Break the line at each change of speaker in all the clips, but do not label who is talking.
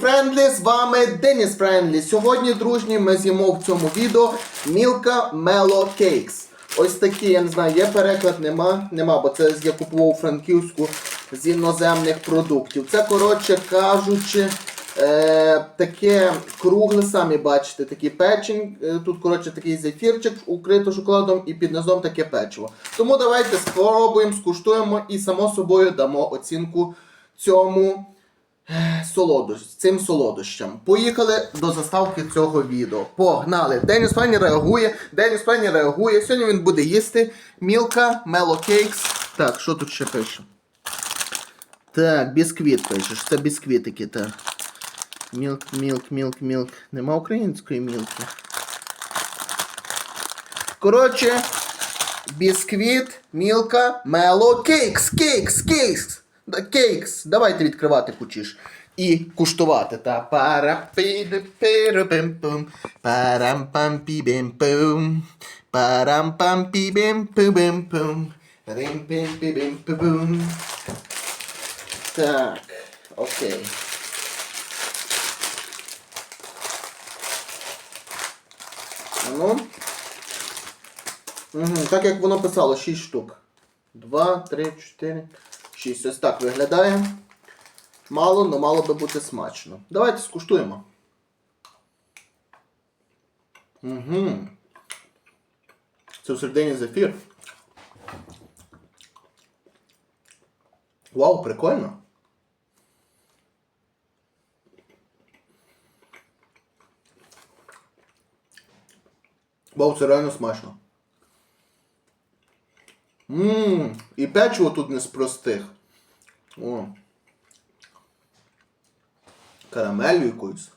каналу з вами Деніс Френдлі. Сьогодні, дружні, ми з'їмо в цьому відео Мілка Мело Кейкс. Ось такі, я не знаю, є переклад, нема, нема, бо це я купував Франківську з іноземних продуктів. Це, коротше кажучи, е, таке кругле, самі бачите, такий печень. Е, тут, коротше, такий зефірчик укрито шоколадом і під низом таке печиво. Тому давайте спробуємо, скуштуємо і само собою дамо оцінку цьому солодощ, цим солодощам. Поїхали до заставки цього відео. Погнали! Деніс Фенні реагує. Деніс Фенні реагує. Сьогодні він буде їсти Мілка Мело Кейкс. Так, що тут ще пише? Так, бісквіт пишеш. Це бісквітики, так. Мілк, мілк, мілк, мілк. Нема української мілки. Коротше, бісквіт, мілка, мело, кейкс, кейкс, кейкс. Кейкс. Давайте відкривати кучиш. І куштувати. Та парапідипирупим-пум, парам-пам-пі-бім-пум, парам-пам-пі-бім-пу-бім-пум, рим-пім-пі-бім-пу-бум. Так, окей. Ну. Угу, так як воно писало, 6 штук. 2, 3, 4, 6. Ось так виглядає. Мало, але мало би бути смачно. Давайте скуштуємо. Угу. Це всередині зефір. Вау, прикольно. Вау, це реально смачно. Ммм, і печиво тут не з простих. О. Карамелью якоюсь.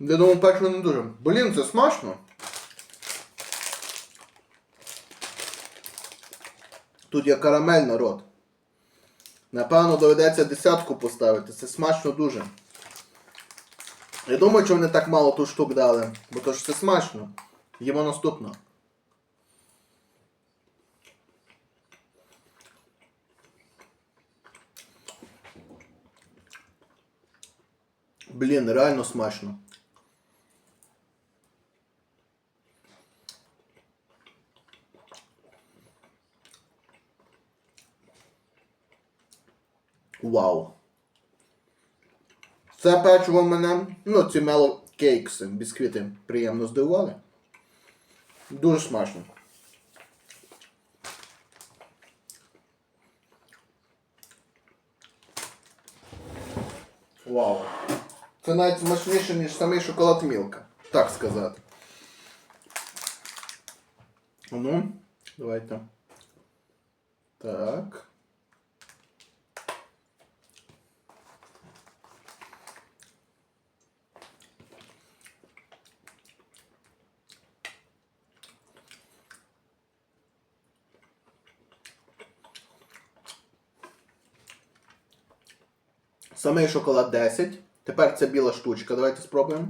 Я думаю, печиво не дуже. Блін, це смачно. Тут є карамель народ. Напевно, доведеться десятку поставити. Це смачно дуже. Я думаю, що вони так мало тут штук дали, бо то ж це смачно. Їмо наступно. Блін, реально смачно. Вау. Це печиво мене, ну ці мело кейкси, бісквіти приємно здивували. Дуже смачно. Вау. Це навіть смачніше, ніж самий шоколад Мілка, так сказати. Ну, давайте. Так. Самий шоколад 10. Тепер це біла штучка. Давайте спробуємо.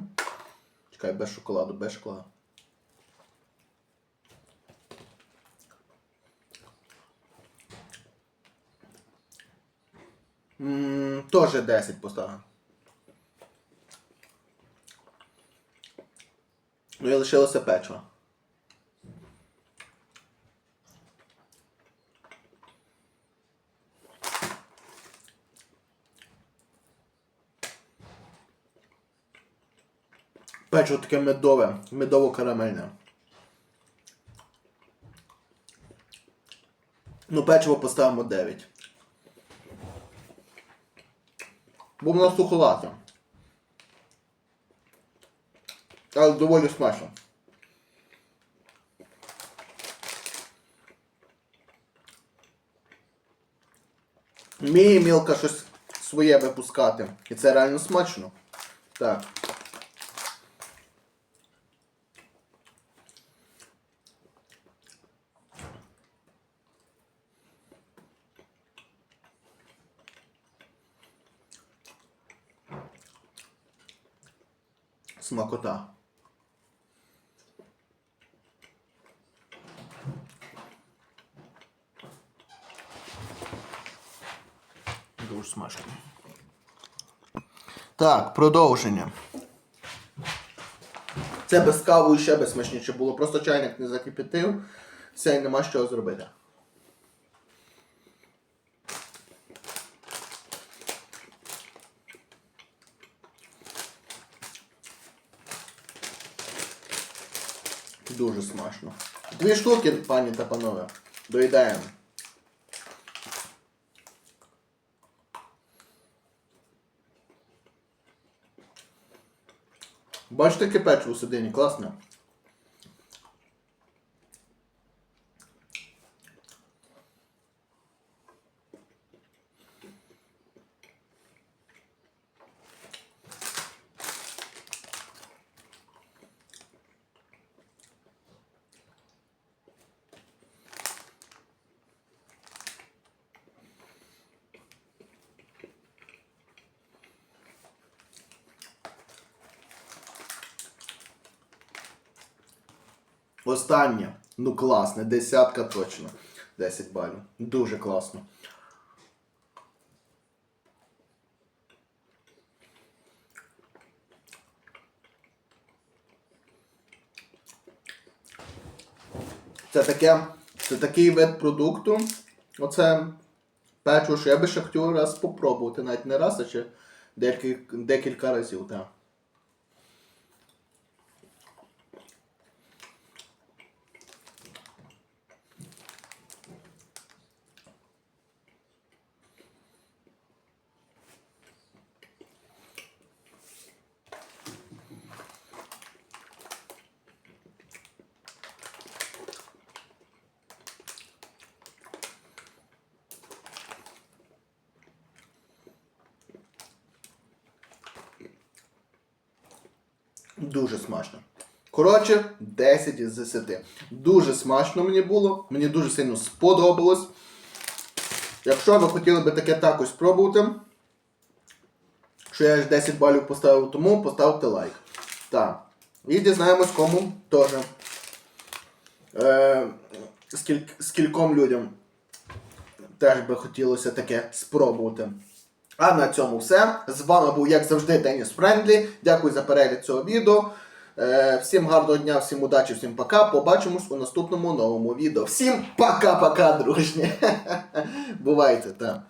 Чекай, без шоколаду, без. Ммм, Теж 10 поставив. Ну і лишилося печиво. Печиво таке медове, медово-карамельне. Ну, печиво поставимо 9. Бо воно суховате. Але доволі смачно. Вміє мілка щось своє випускати. І це реально смачно. Так. смакота. Дуже смачно. Так, продовження. Це без каву і ще без смачніше було. Просто чайник не закипятив, все і нема що зробити. Дуже смачно. Дві штуки, пані та панове. Доїдаємо. Бачите, яке печиво всередині, класно. Останнє. Ну класне, десятка точно. 10 балів. Дуже класно. Це таке, це такий вид продукту. Оце печиво, що я би ще хотів раз спробувати. Навіть не раз, а ще декілька, декілька разів. Так. Дуже смачно. Коротше, 10 із 10. Дуже смачно мені було. Мені дуже сильно сподобалось. Якщо ви хотіли би таке також спробувати, що я ж 10 балів поставив тому, поставте лайк. Так. І дізнаємось, кому теж. Е, скіль, скільком людям теж би хотілося таке спробувати. А на цьому все. З вами був, як завжди, Деніс Френдлі. Дякую за перегляд цього відео. Е, всім гарного дня, всім удачі, всім пока. Побачимось у наступному новому відео. Всім пока-пока, дружні. Бувайте, так.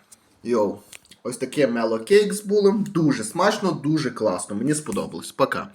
Йоу. Ось таке мело кейкс були. Дуже смачно, дуже класно. Мені сподобалось. Пока.